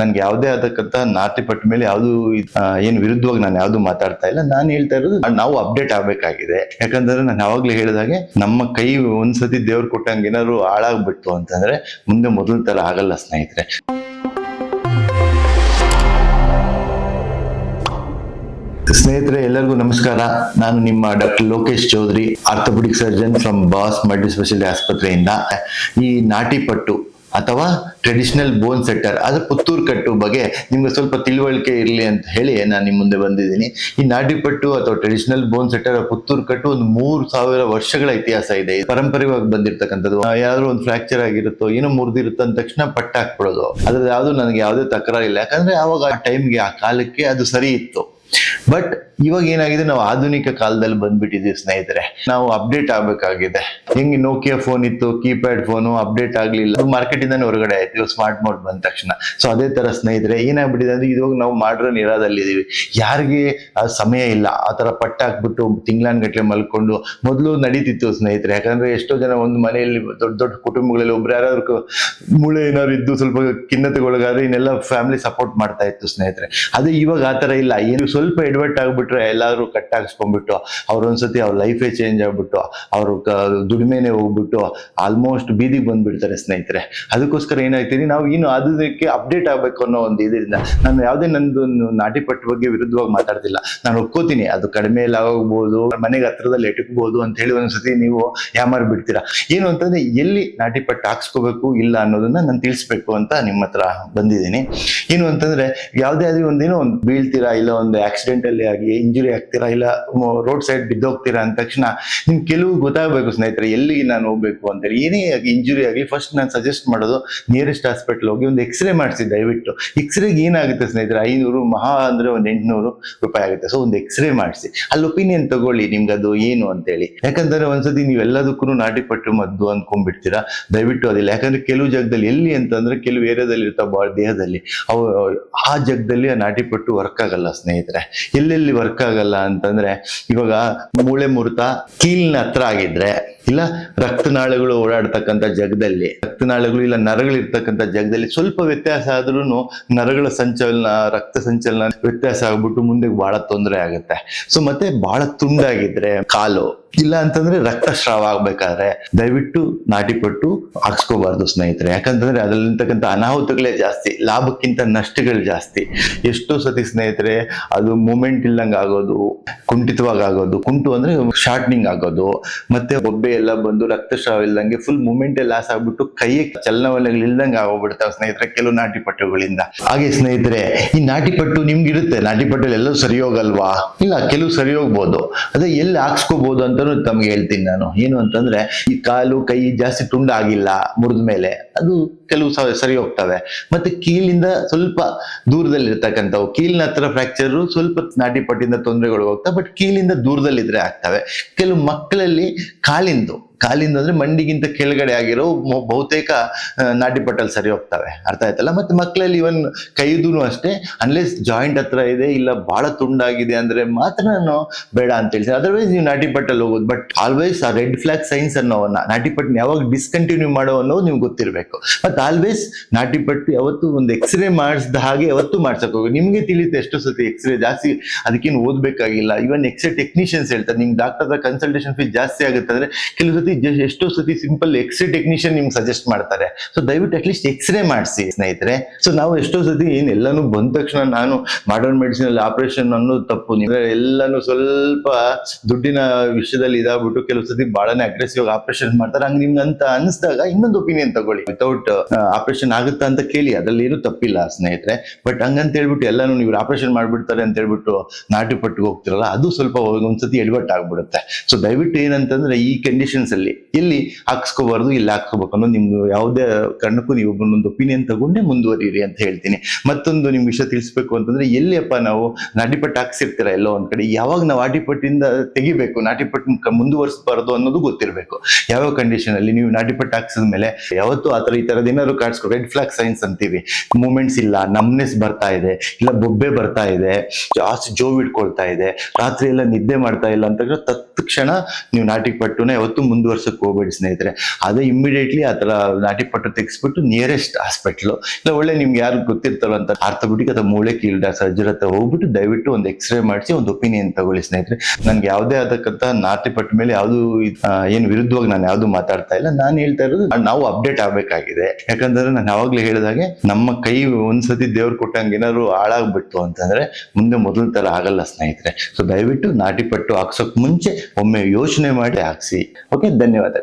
ನನ್ಗೆ ಯಾವುದೇ ಆದಕ್ಕಂತ ನಾಟಿ ಪಟ್ಟ ಮೇಲೆ ಯಾವುದು ಏನು ವಿರುದ್ಧವಾಗಿ ನಾನು ಯಾವ್ದು ಮಾತಾಡ್ತಾ ಇಲ್ಲ. ನಾನು ಹೇಳ್ತಾ ಇರೋದು ನಾವು ಅಪ್ಡೇಟ್ ಆಗ್ಬೇಕಾಗಿದೆ. ಯಾಕಂದ್ರೆ ನಾನು ಯಾವಾಗ್ಲೂ ಹೇಳಿದಾಗೆ ನಮ್ಮ ಕೈ ಒಂದ್ಸತಿ ದೇವ್ರು ಕೊಟ್ಟಂಗೆ ಏನಾದ್ರು ಹಾಳಾಗ್ಬಿಟ್ಟು ಅಂತಂದ್ರೆ ಮುಂದೆ ಮೊದಲ ತರ ಆಗಲ್ಲ ಸ್ನೇಹಿತರೆ. ಸ್ನೇಹಿತರೆ, ಎಲ್ಲರಿಗೂ ನಮಸ್ಕಾರ. ನಾನು ನಿಮ್ಮ doctor Lokesh Chaudhary, orthopaedic surgeon from Boss multi speciality ಆಸ್ಪತ್ರೆಯಿಂದ. ಈ ನಾಟಿ ಪಟ್ಟು ಅಥವಾ ಟ್ರೆಡಿಷನಲ್ ಬೋನ್ ಸೆಟ್ಟರ್ ಅದು ಪುತ್ತೂರು ಕಟ್ಟು ಬಗ್ಗೆ ನಿಮ್ಗೆ ಸ್ವಲ್ಪ ತಿಳುವಳಿಕೆ ಇರಲಿ ಅಂತ ಹೇಳಿ ನಾನು ನಿಮ್ಮ ಮುಂದೆ ಬಂದಿದ್ದೀನಿ. ಈ ನಾಡಿಪಟ್ಟು ಅಥವಾ ಟ್ರೆಡಿಷನಲ್ ಬೋನ್ ಸೆಟ್ಟರ್ ಪುತ್ತೂರು ಕಟ್ಟು ಒಂದು ಮೂರು ಸಾವಿರ ವರ್ಷಗಳ ಇತಿಹಾಸ ಇದೆ. ಪರಂಪರೆಯಾಗಿ ಬಂದಿರತಕ್ಕಂಥದ್ದು. ಯಾವ್ದಾದ್ರು ಒಂದು ಫ್ರಾಕ್ಚರ್ ಆಗಿರುತ್ತೋ, ಏನೋ ಮುರಿದಿರುತ್ತೋ ಅಂದ ತಕ್ಷಣ ಪಟ್ಟ ಹಾಕ್ಬಿಡೋದು ಅದ್ರಲ್ಲಿ ಯಾವುದು ನನಗೆ ಯಾವುದೇ ತಕರಾರಿಲ್ಲ. ಯಾಕಂದ್ರೆ ಅವಾಗ ಆ ಟೈಮ್ಗೆ ಆ ಕಾಲಕ್ಕೆ ಅದು ಸರಿ ಇತ್ತು. ಬಟ್ ಇವಾಗ ಏನಾಗಿದೆ? ನಾವು ಆಧುನಿಕ ಕಾಲದಲ್ಲಿ ಬಂದ್ಬಿಟ್ಟಿದ್ದೀವಿ ಸ್ನೇಹಿತರೆ. ನಾವು ಅಪ್ಡೇಟ್ ಆಗ್ಬೇಕಾಗಿದೆ. ಹೆಂಗೆ ನೋಕಿಯಾ ಫೋನ್ ಇತ್ತು ಕೀಪ್ಯಾಡ್ ಫೋನು ಅಪ್ಡೇಟ್ ಆಗ್ಲಿಲ್ಲ. ಮಾರ್ಕೆಟ್ ಇಂದಾನೆ ಹೊರಗಡೆ ಆಯ್ತು. ಇವಾಗ ಸ್ಮಾರ್ಟ್ ಮೋಡ್ ಬಂದ ತಕ್ಷಣ. ಸೊ ಅದೇ ತರ ಸ್ನೇಹಿತರೆ, ಏನಾಗ್ಬಿಟ್ಟಿದೆ ಅಂದ್ರೆ ಇವಾಗ ನಾವು ಇರೋದಲ್ಲಿ ಇದೀವಿ. ಯಾರಿಗೆ ಸಮಯ ಇಲ್ಲ. ಆ ತರ ಪಟ್ಟ ಹಾಕ್ಬಿಟ್ಟು ತಿಂಗ್ಳಾನ್ಗಟ್ಲೆ ಮಲ್ಕೊಂಡು ಮೊದಲು ನಡೀತಿತ್ತು ಸ್ನೇಹಿತರೆ. ಯಾಕಂದ್ರೆ ಎಷ್ಟೋ ಜನ ಒಂದು ಮನೆಯಲ್ಲಿ ದೊಡ್ಡ ದೊಡ್ಡ ಕುಟುಂಬಗಳಲ್ಲಿ ಒಬ್ರು ಯಾರಾದ್ರು ಮೂಳೆ ಏನಾದ್ರು ಇದ್ದು ಸ್ವಲ್ಪ ಖಿನ್ನತೆಗೊಳಗಾದ್ರೆ ಇನ್ನೆಲ್ಲ ಫ್ಯಾಮಿಲಿ ಸಪೋರ್ಟ್ ಮಾಡ್ತಾ ಇತ್ತು ಸ್ನೇಹಿತರೆ. ಅದೇ ಇವಾಗ ಆ ತರ ಇಲ್ಲ. ಏನು ಸ್ವಲ್ಪ ಎಡವಟ್ ಆಗಿಬಿಟ್ರೆ ಎಲ್ಲಾರು ಕಟ್ ಹಾಕ್ಸ್ಕೊಂಡ್ಬಿಟ್ಟು ಅವ್ರ ಒಂದ್ಸತಿ ಅವ್ರ ಲೈಫೇ ಚೇಂಜ್ ಆಗ್ಬಿಟ್ಟು ಅವ್ರ ದುಡಿಮೆನೆ ಹೋಗ್ಬಿಟ್ಟು ಆಲ್ಮೋಸ್ಟ್ ಬೀದಿಗೆ ಬಂದ್ಬಿಡ್ತಾರೆ ಸ್ನೇಹಿತರೆ. ಅದಕ್ಕೋಸ್ಕರ ಏನಾಗ್ತೀನಿ ನಾವು ಇನ್ನು ಅದಕ್ಕೆ ಅಪ್ಡೇಟ್ ಆಗ್ಬೇಕು ಅನ್ನೋ ಒಂದು ಇದರಿಂದ ನಾನು ಯಾವುದೇ ನಂದು ನಾಟಿ ಪಟ್ಟು ಬಗ್ಗೆ ವಿರುದ್ಧವಾಗಿ ಮಾತಾಡ್ತಿಲ್ಲ. ನಾನು ಒಪ್ಕೋತೀನಿ, ಅದು ಕಡಿಮೆ ಆಗೋಗ್ಬೋದು ಮನೆಗೆ ಹತ್ರದಲ್ಲಿ ಎಟಕ್ಬೋದು ಅಂತ ಹೇಳಿ ಒಂದ್ಸತಿ ನೀವು ಯಾಮಾರ್ ಬಿಡ್ತೀರಾ. ಏನು ಅಂತಂದ್ರೆ ಎಲ್ಲಿ ನಾಟಿ ಪಟ್ಟು ಹಾಕ್ಸ್ಕೋಬೇಕು ಇಲ್ಲ ಅನ್ನೋದನ್ನ ನಾನು ತಿಳಿಸ್ಬೇಕು ಅಂತ ನಿಮ್ಮ ಹತ್ರ ಬಂದಿದ್ದೀನಿ. ಏನು ಅಂತಂದ್ರೆ ಯಾವುದೇ ಆದ್ರೂ ಒಂದೇನೋ ಒಂದು ಬೀಳ್ತೀರಾ ಇಲ್ಲ ಒಂದು ಆಕ್ಸಿಡೆಂಟ್ ಅಲ್ಲಿ ಆಗಿ ಇಂಜುರಿ ಆಗ್ತೀರಾ ಇಲ್ಲ ರೋಡ್ ಸೈಡ್ ಬಿದ್ದೋಗ್ತೀರಾ ಅಂದ ತಕ್ಷಣ ನಿಮ್ಗೆ ಕೆಲವು ಗೊತ್ತಾಗಬೇಕು ಸ್ನೇಹಿತರೆ, ಎಲ್ಲಿಗೆ ನಾನು ಹೋಗ್ಬೇಕು ಅಂತೇಳಿ ಏನೇ ಆಗಿ ಇಂಜುರಿ ಆಗಲಿ ಫಸ್ಟ್ ನಾನು ಸಜೆಸ್ಟ್ ಮಾಡೋದು ನಿಯರೆಸ್ಟ್ ಹಾಸ್ಪಿಟಲ್ ಹೋಗಿ ಒಂದು ಎಕ್ಸ್ರೇ ಮಾಡಿಸಿ ದಯವಿಟ್ಟು. ಎಕ್ಸ್ರೇಗೆ ಏನಾಗುತ್ತೆ ಸ್ನೇಹಿತರೆ, ಐನೂರು, ಮಹಾ ಅಂದ್ರೆ ಒಂದು ಎಂಟುನೂರು ರೂಪಾಯಿ ಆಗುತ್ತೆ. ಸೊ ಒಂದು ಎಕ್ಸ್ರೇ ಮಾಡಿಸಿ. ಅಲ್ಲಿ ಒಪಿನಿಯನ್ ತಗೊಳ್ಳಿ ನಿಮ್ಗೆ ಅದು ಏನು ಅಂತೇಳಿ ಯಾಕಂದ್ರೆ ಒಂದ್ಸತಿ ನೀವು ಎಲ್ಲದಕ್ಕೂ ನಾಟಿ ಪಟ್ಟು ಮದ್ದು ಅಂದ್ಕೊಂಡ್ಬಿಡ್ತೀರಾ? ದಯವಿಟ್ಟು ಅದಿಲ್ಲ. ಯಾಕಂದ್ರೆ ಕೆಲವು ಜಾಗದಲ್ಲಿ ಎಲ್ಲಿ ಅಂತಂದ್ರೆ ಕೆಲವು ಏರಿಯಾದಲ್ಲಿ ಇರ್ತಾವ ದೇಹದಲ್ಲಿ. ಅವು ಆ ಜಾಗದಲ್ಲಿ ಆ ನಾಟಿ ಪಟ್ಟು ವರ್ಕ್ ಆಗಲ್ಲ ಸ್ನೇಹಿತರೆ. ಎಲ್ಲೆಲ್ಲಿ ವರ್ಕ್ ಆಗಲ್ಲ ಅಂತಂದ್ರೆ ಇವಾಗ ಮೂಳೆ ಮುರಿತ ಕೀಲಿನ ಹತ್ರ ಆಗಿದ್ರೆ ಇಲ್ಲ ರಕ್ತನಾಳಗಳು ಓಡಾಡ್ತಕ್ಕಂಥ ಜಗದಲ್ಲಿ, ರಕ್ತನಾಳಗಳು ಇಲ್ಲ ನರಗಳು ಇರ್ತಕ್ಕಂಥ ಜಾಗದಲ್ಲಿ ಸ್ವಲ್ಪ ವ್ಯತ್ಯಾಸ ಆದ್ರೂ ನರಗಳ ಸಂಚಲನ, ರಕ್ತ ಸಂಚಲನ ವ್ಯತ್ಯಾಸ ಆಗ್ಬಿಟ್ಟು ಮುಂದೆ ಬಹಳ ತೊಂದರೆ ಆಗುತ್ತೆ. ಸೊ ಮತ್ತೆ ಬಹಳ ತುಂಡಾಗಿದ್ರೆ ಕಾಲು ಇಲ್ಲ ಅಂತಂದ್ರೆ ರಕ್ತಸ್ರಾವ ಆಗ್ಬೇಕಾದ್ರೆ ದಯವಿಟ್ಟು ನಾಟಿಪಟ್ಟು ಹಾಕ್ಸ್ಕೋಬಾರ್ದು ಸ್ನೇಹಿತರೆ. ಯಾಕಂತಂದ್ರೆ ಅದರಲ್ಲಿರ್ತಕ್ಕಂಥ ಅನಾಹುತಗಳೇ ಜಾಸ್ತಿ, ಲಾಭಕ್ಕಿಂತ ನಷ್ಟಗಳು ಜಾಸ್ತಿ. ಎಷ್ಟೋ ಸತಿ ಸ್ನೇಹಿತರೆ, ಅದು ಮೂಮೆಂಟ್ ಇಲ್ಲಂಗೆ ಆಗೋದು ಕುಂಠಿತವಾಗಿ ಆಗೋದು ಕುಂಟು ಅಂದ್ರೆ ಶಾರ್ಟ್ನಿಂಗ್ ಆಗೋದು, ಮತ್ತೆ ಒಬ್ಬೆ ಎಲ್ಲ ಬಂದು ರಕ್ತಸ್ರಾವ ಇಲ್ಲಂಗೆ ಫುಲ್ ಮೂಮೆಂಟ್ ಲಾಸ್ ಆಗ್ಬಿಟ್ಟು ಕೈ ಚಲನವಲನಗಳು ಇಲ್ದಂಗೆ ಆಗೋಗ್ಬಿಡ್ತಾವೆ ಸ್ನೇಹಿತರೆ ಕೆಲವು ನಾಟಿ ಪಟ್ಟುಗಳಿಂದ ಹಾಗೆ ಸ್ನೇಹಿತರೆ, ಈ ನಾಟಿ ಪಟ್ಟು ನಿಮ್ಗೆ ಇರುತ್ತೆ ನಾಟಿ ಪಟ್ಟಲ್ಲಿ ಸರಿ ಹೋಗಲ್ವಾ? ಇಲ್ಲ, ಕೆಲವು ಸರಿ ಹೋಗ್ಬೋದು. ಅದೇ ಎಲ್ಲಿ ಹಾಕ್ಸ್ಕೋಬಹುದು ಅಂತಾನು ತಮ್ಗೆ ಹೇಳ್ತೀನಿ ನಾನು. ಏನು ಅಂತಂದ್ರೆ, ಈ ಕಾಲು ಕೈ ಜಾಸ್ತಿ ತುಂಡಾಗಿಲ್ಲ, ಮುರಿದ ಮೇಲೆ, ಅದು ಕೆಲವು ಸರಿ ಹೋಗ್ತವೆ. ಮತ್ತೆ ಕೀಲಿಂದ ಸ್ವಲ್ಪ ದೂರದಲ್ಲಿ ಇರ್ತಕ್ಕಂಥವು ಕೀಲಿನ ಹತ್ರ ಫ್ರಾಕ್ಚರ್ ಸ್ವಲ್ಪ ನಾಟಿ ಪಟ್ಟಿಂದ ತೊಂದರೆಗಳು ಹೋಗ್ತವೆ ಬಟ್ ಕೀಲಿಂದ ದೂರದಲ್ಲಿದ್ರೆ ಆಗ್ತವೆ. ಕೆಲವು ಮಕ್ಕಳಲ್ಲಿ ಕಾಲಿಂದು ಕಾಲಿಂದ ಅಂದ್ರೆ ಮಂಡಿಗಿಂತ ಕೆಳಗಡೆ ಆಗಿರೋ ಬಹುತೇಕ ಆ, ನಾಟಿ ಪಟ್ಟಲ್ಲಿ ಸರಿ ಹೋಗ್ತವೆ. ಅರ್ಥ ಆಯ್ತಲ್ಲ? ಮತ್ತೆ ಮಕ್ಕಳಲ್ಲಿ ಇವನ್ ಕೈದೂನು ಅಷ್ಟೇ ಅನ್ಲೆಸ್ ಜಾಯಿಂಟ್ ಹತ್ರ ಇದೆ ಇಲ್ಲ ಬಹಳ ತುಂಡಾಗಿದೆ ಅಂದ್ರೆ ಮಾತ್ರ ನಾನು ಬೇಡ ಅಂತ ಹೇಳ್ತೀನಿ. ಅದರ್ವೈಸ್ ನೀವು ನಾಟಿ ಪಟ್ಟಲ್ಲಿ ಹೋಗೋದು ಬಟ್ ಆಲ್ವೇಸ್ ಆ ರೆಡ್ ಫ್ಲಾಗ್ ಸೈನ್ಸ್ ಅನ್ನೋವನ್ನ ನಾಟಿ ಪಟ್ಟನ ಯಾವಾಗ ಡಿಸ್ಕಂಟಿನ್ಯೂ ಮಾಡೋ ಅನ್ನೋದು ನಿಮ್ಗೆ ಗೊತ್ತಿರಬೇಕು. ಮತ್ತೆ ಆಲ್ವೇಸ್ ನಾಟಿ ಪಟ್ಟು ಯಾವತ್ತು ಒಂದು ಎಕ್ಸ್ರೇ ಮಾಡಿಸಿದ ಹಾಗೆ ಯಾವತ್ತು ಮಾಡ್ಸಕ್ ಹೋಗಿ ನಿಮ್ಗೆ ತಿಳಿಯುತ್ತೆ ಎಷ್ಟು ಸತಿ ಎಕ್ಸ್ರೇ ಜಾಸ್ತಿ ಅದಕ್ಕೇನು ಓದ್ಬೇಕಾಗಿಲ್ಲ. ಇವನ್ ಎಕ್ಸ್ರೇ ಟೆಕ್ನಿಷಿಯನ್ಸ್ ಹೇಳ್ತಾರೆ ನಿಮ್ಗೆ ಡಾಕ್ಟರ್ ಕನ್ಸಲ್ಟೇಷನ್ ಫೀಸ್ ಜಾಸ್ತಿ ಆಗುತ್ತೆ ಅಂದ್ರೆ ಕೆಲವು ಸತಿ ಎಷ್ಟೋ ಸತಿ ಸಿಂಪಲ್ ಎಕ್ಸ್ರೇ ಟೆಕ್ನಿಷಿಯನ್ ನಿಮ್ಗೆ ಸಜೆಸ್ಟ್ ಮಾಡ್ತಾರೆ. ಸೊ ದಯವಿಟ್ಟು ಅಟ್ಲೀಸ್ಟ್ ಎಕ್ಸ್ರೇ ಮಾಡಿಸಿ ಸ್ನೇಹಿತರೆ. ಸೊ ನಾವು ಎಷ್ಟೋ ಸತಿ ಎಲ್ಲಾನು ಬಂದ ತಕ್ಷಣ ನಾನು ಮಾಡರ್ನ್ ಮೆಡಿಸಿನ್ ಅಲ್ಲಿ ಆಪರೇಷನ್ ಅನ್ನೋದು ತಪ್ಪು ಎಲ್ಲಾನು ಸ್ವಲ್ಪ ದುಡ್ಡಿನ ವಿಷಯದಲ್ಲಿ ಇದಾಗ್ಬಿಟ್ಟು ಕೆಲವು ಸತಿ ಬಹಳನೇ ಅಗ್ರೆಸಿವ್ ಆಪರೇಷನ್ ಮಾಡ್ತಾರೆ. ಹಂಗೆ ನಿಮ್ಗೆ ಅಂತ ಅನಿಸಿದಾಗ ಇನ್ನೊಂದು ಒಪಿನಿಯನ್ ತಗೊಳ್ಳಿ. ವಿತೌಟ್ ಆಪರೇಷನ್ ಆಗುತ್ತಾ ಅಂತ ಕೇಳಿ, ಅದ್ರಲ್ಲಿ ಏನು ತಪ್ಪಿಲ್ಲ ಸ್ನೇಹಿತರೆ. ಬಟ್ ಹಂಗಂತ ಹೇಳ್ಬಿಟ್ಟು ಎಲ್ಲಾನು ನೀವು ಆಪರೇಷನ್ ಮಾಡ್ಬಿಡ್ತಾರೆ ಅಂತ ಹೇಳ್ಬಿಟ್ಟು ನಾಟಿ ಪಟ್ಟಿಗೆ ಹೋಗ್ತಿರಲ್ಲ, ಅದು ಸ್ವಲ್ಪ ಒಂದ್ಸತಿ ಎಡವಟ್ ಆಗ್ಬಿಡುತ್ತೆ ಸೊ ದಯವಿಟ್ಟು ಏನಂತಂದ್ರೆ ಈ ಕಂಡೀಷನ್ಸ್ ಅಲ್ಲಿ. ಇಲ್ಲಿ ಹಾಕ್ಸ್ಕೋಬಾರ್ದು ಇಲ್ಲಿ ಹಾಕ್ಸ್ಕೋಬೇಕು ಅನ್ನೋ ನಿಮ್ಗೆ ಯಾವುದೇ ಕಾರಣಕ್ಕೂ ನೀವು ಒಂದೊಂದು ಒಪಿನಿಯನ್ ತಗೊಂಡೇ ಮುಂದುವರಿಯಿರಿ ಅಂತ ಹೇಳ್ತೀನಿ. ಮತ್ತೊಂದು ನಿಮ್ ವಿಷಯ ತಿಳಿಸ್ಬೇಕು ಅಂತಂದ್ರೆ, ಎಲ್ಲಿಯಪ್ಪ ನಾವು ನಾಟಿಪಟ್ಟು ಹಾಕ್ಸಿರ್ತೀರ ಎಲ್ಲೋ ಒಂದ್ ಕಡೆ? ಯಾವಾಗ ನಾವು ನಾಟಿಪಟ್ಟಿಂದ ತೆಗಿಬೇಕು, ನಾಟಿಪಟ್ಟು ಮುಂದುವರಿಸಬಾರ್ದು ಅನ್ನೋದು ಗೊತ್ತಿರಬೇಕು. ಯಾವ ಕಂಡೀಷನ್ ಅಲ್ಲಿ ನೀವು ನಾಟಿಪಟ್ಟು ಹಾಕ್ಸಿದ ಮೇಲೆ ಯಾವತ್ತು ಆತರ ಈ ತರದ ಏನಾದ್ರು ಕಾಡ್ಸ್ಕೊ ರೆಡ್ ಫ್ಲಾಗ್ ಸೈನ್ಸ್ ಅಂತೀವಿ. ಮೂಮೆಂಟ್ಸ್ ಇಲ್ಲ ನಮ್ನೆಸ್ ಬರ್ತಾ ಇದೆ, ಇಲ್ಲ ಬೊಬ್ಬೆ ಬರ್ತಾ ಇದೆ, ಜಾಸ್ತಿ ಜೋವಿಡ್ಕೊಳ್ತಾ ಇದೆ, ರಾತ್ರಿ ಎಲ್ಲ ನಿದ್ದೆ ಮಾಡ್ತಾ ಇಲ್ಲ ಅಂತ ತತ್ಕ್ಷಣ ನೀವು ನಾಟಿಪಟ್ಟು ಯಾವತ್ತು ಮುಂದೆ ಮುಂದುವರ್ಸಕ್ ಹೋಗ್ಬೇಡಿ ಸ್ನೇಹಿತರೆ, ಅದೇ ಇಮಿಡಿಯೇಟ್ಲಿ ಆ ಥರ ನಾಟಿ ಪಟ್ಟು ತೆಗೆಸ್ಬಿಟ್ಟು ನಿಯರೆಸ್ಟ್ ಹಾಸ್ಪಿಟ್ಲು ಇಲ್ಲ, ಒಳ್ಳೆ ನಿಮ್ಗೆ ಯಾರು ಗೊತ್ತಿರ್ತಾರೋ ಅಂತ ಆರ್ಥೋಬಿಟಿಕ್ ಅಥವಾ ಮೂಳೆ ಕೀಲ್ಡ ಸರ್ಜರಿ ಹತ್ರ ಹೋಗ್ಬಿಟ್ಟು ದಯವಿಟ್ಟು ಒಂದು ಎಕ್ಸ್ರೇ ಮಾಡಿಸಿ, ಒಂದು ಒಪಿನಿಯನ್ ತಗೊಳ್ಳಿ ಸ್ನೇಹಿತರೆ. ನನ್ಗೆ ಯಾವುದೇ ಆದಕ್ಕಂತ ನಾಟಿ ಪಟ್ಟ ಮೇಲೆ ಯಾವುದು ಏನು ವಿರುದ್ಧವಾಗಿ ನಾನು ಯಾವುದು ಮಾತಾಡ್ತಾ ಇಲ್ಲ. ನಾನು ಹೇಳ್ತಾ ಇರೋದು ನಾವು ಅಪ್ಡೇಟ್ ಆಗಬೇಕಾಗಿದೆ. ಯಾಕಂದ್ರೆ ನಾನು ಯಾವಾಗ್ಲೂ ಹೇಳಿದಾಗೆ ನಮ್ಮ ಕೈ ಒಂದ್ಸತಿ ದೇವ್ರು ಕೊಟ್ಟಂಗೆ ಏನಾದ್ರು ಹಾಳಾಗ್ಬಿಟ್ಟು ಅಂತಂದ್ರೆ ಮುಂದೆ ಮೊದಲ ತರ ಆಗಲ್ಲ ಸ್ನೇಹಿತರೆ. ಸೊ ದಯವಿಟ್ಟು ನಾಟಿ ಪಟ್ಟು ಹಾಕ್ಸೋಕ್ ಮುಂಚೆ ಒಮ್ಮೆ ಯೋಚನೆ ಮಾಡಿ ಹಾಕ್ಸಿ. ಓಕೆ धन्यवाद